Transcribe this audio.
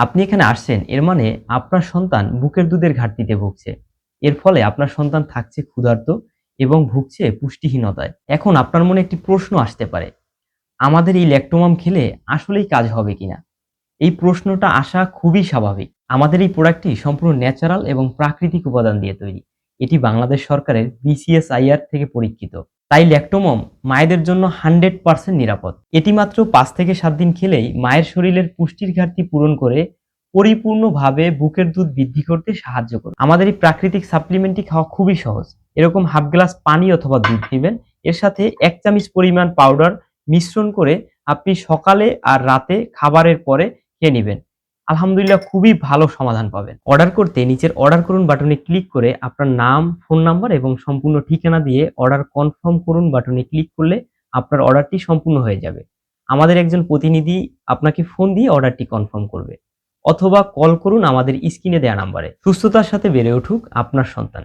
আপনি এখানে আসছেন, এর মানে আপনার সন্তান বুকের দুধের ঘাটতিতে ভুগছে। এর ফলে আপনার সন্তান থাকছে ক্ষুধার্ত এবং ভুগছে পুষ্টিহীনতায়। এখন আপনার মনে একটি প্রশ্ন আসতে পারে, আমাদের এই ল্যাক্টোমাম খেলে আসলেই কাজ হবে কিনা? এই প্রশ্নটা আসা খুবই স্বাভাবিক। আমাদের এই প্রোডাক্টটি সম্পূর্ণ ন্যাচারাল এবং প্রাকৃতিক উপাদান দিয়ে তৈরি। এটি বাংলাদেশ সরকারের বিসিএসআইআর থেকে পরীক্ষিত। তাই ল্যাক্টোমম মায়েদের জন্য হান্ড্রেড পার্সেন্ট নিরাপদ। এটি মাত্র পাঁচ থেকে সাত দিন খেলেই মায়ের শরীরের পুষ্টির ঘাটতি পূরণ করে পরিপূর্ণভাবে বুকের দুধ বৃদ্ধি করতে সাহায্য করে আমাদের এই প্রাকৃতিক সাপ্লিমেন্টটি খাওয়া খুবই সহজ। এরকম হাফ গ্লাস পানি অথবা দুধ নেবেন। এর সাথে এক চামচ পরিমাণ পাউডার মিশ্রণ করে আপনি সকালে আর রাতে খাবারের পরে খেয়ে নেবেন। আলহামদুলিল্লাহ খুবই ভালো সমাধান পাবেন। অর্ডার করতে নিচের অর্ডার করুন বাটনে ক্লিক করে আপনার নাম ফোন নাম্বার এবং সম্পূর্ণ ঠিকানা দিয়ে অর্ডার কনফার্ম করুন বাটনে ক্লিক করলে আপনার অর্ডারটি সম্পূর্ণ হয়ে যাবে। আমাদের একজন প্রতিনিধি আপনাকে ফোন দিয়ে অর্ডারটি কনফার্ম করবে। অথবা কল করুন আমাদের স্ক্রিনে দেওয়া নাম্বারে সুস্থতার সাথে বেড়ে উঠুক আপনার সন্তান।